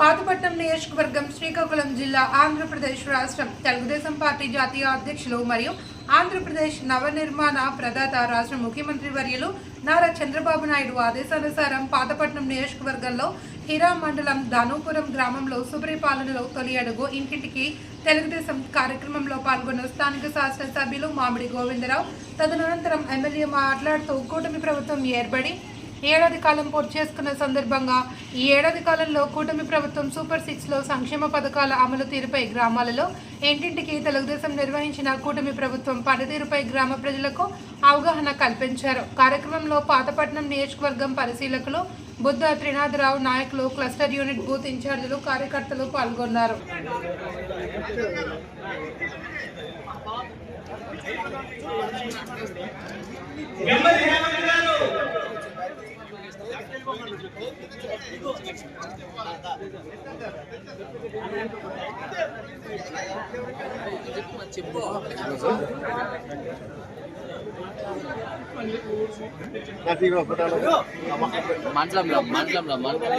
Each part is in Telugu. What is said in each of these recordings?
పాతపట్నం నియోజకవర్గం శ్రీకాకుళం జిల్లా ఆంధ్రప్రదేశ్ రాష్ట్రం. తెలుగుదేశం పార్టీ జాతీయ అధ్యక్షులు మరియు ఆంధ్రప్రదేశ్ నవనిర్మాణ ప్రదాత రాష్ట్ర ముఖ్యమంత్రి వర్యులు నారా చంద్రబాబు నాయుడు ఆదేశానుసారం పాతపట్నం నియోజకవర్గంలో హీరా మండలం ధనుపురం గ్రామంలో సుపరిపాలనలో తొలి అడుగు ఇంటింటికి తెలుగుదేశం కార్యక్రమంలో పాల్గొన్న స్థానిక శాసనసభ్యులు మామిడి గోవిందరావు. తదనంతరం ఎమ్మెల్యే మాట్లాడుతూ కూటమి ప్రభుత్వం ఏర్పడి ఏడాది కాలం పూర్తి చేసుకున్న సందర్భంగా ఈ ఏడాది కాలంలో కూటమి ప్రభుత్వం సూపర్ సిక్స్లో సంక్షేమ పథకాల అమలు తీరుపై గ్రామాలలో ఇంటింటికి తెలుగుదేశం నిర్వహించిన కూటమి ప్రభుత్వం పనితీరుపై గ్రామ ప్రజలకు అవగాహన కల్పించారు. కార్యక్రమంలో పాతపట్నం నియోజకవర్గం పరిశీలకులు బుద్ధ త్రినాథరావు నాయకులు క్లస్టర్ యూనిట్ బూత్ ఇన్ఛార్జీలు కార్యకర్తలు పాల్గొన్నారు. గారు హేమంత్ గారు మండలంలో మండలంలో మండలం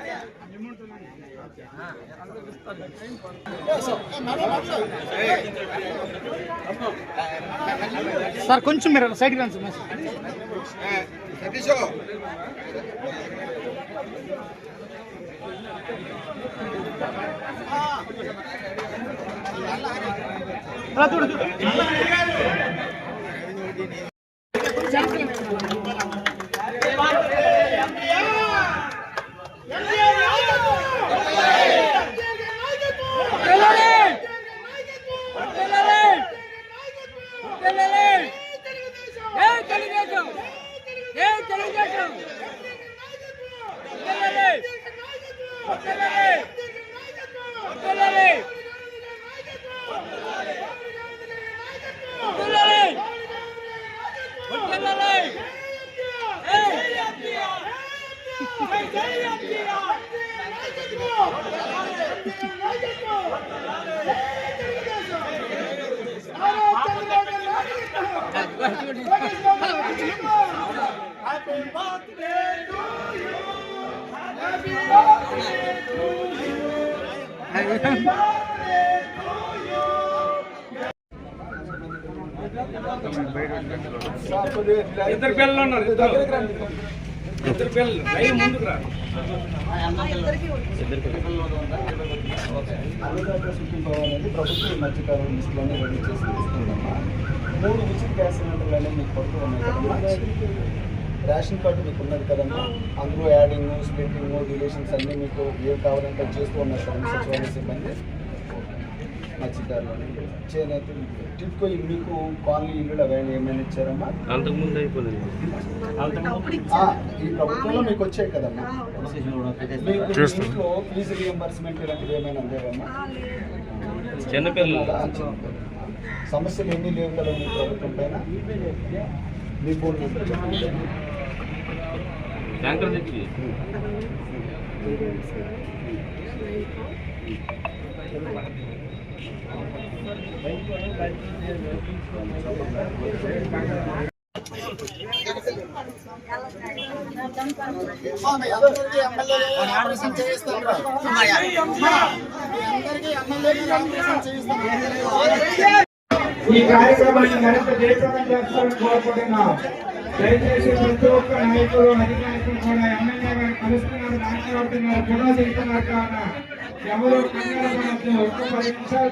సార్ కొంచెం మీరు సైడ్కి రండి సార్. రా చూడు చూడు ఇద్దరు పిల్లలు ఉన్నారు ఇద్దరు. ఇద్దరు పిల్లలు ముందుకు రా. అనేది ప్రభుత్వం ఈ మధ్యకాలం లిస్టులోనే రెడీ చేసి ఇస్తుందమ్మా మూడు ఉచిత గ్యాస్ సిలిండర్లు అనేవి మీకు పడుతూ ఉన్నాయి రేషన్ కార్డు మీకు ఉన్నది కదమ్మా. అందులో యాడింగ్ స్ప్లిట్టింగ్ రిలేషన్స్ అన్నీ మీకు ఏం కావాలంటే చేస్తూ ఉన్నారు కదమ్మా సచివాలయ సిబ్బంది. చేనేత టిప్కో మీకు కాలనీ ఇల్లు అవన్నీ ఏమైనా ఇచ్చారమ్మా? అంతకుముందు అయిపోయింది. ఆ, ఈ ప్రభుత్వంలో మీకు వచ్చాయి కదమ్మా? మీకు ఇంట్లో ఫీజు రియంబర్స్మెంట్ ఇలాంటివి ఏమైనా అందేవమ్మా చిన్నపిల్లలు సమస్యలు ఎన్ని లేవు కదా మీ ప్రభుత్వం పైన? మీ ఫోన్ నెంబర్ చెప్పండి. ట్యాంకర్ తెచ్చి ఈ కార్యక్రమాన్ని మరింత జయప్రదం చేస్తారని కోరుకుంటున్నాం. దయచేసి ప్రతి ఒక్క నాయకులు అధికారులు కూడా ఎమ్మెల్యే గారు కలుస్తున్నారు మాట్లాడుతున్నారు ఫోటో దిగుతున్నారు కావున ఎవరు కంగారు పడద్దు. ఒక్క పది నిమిషాలు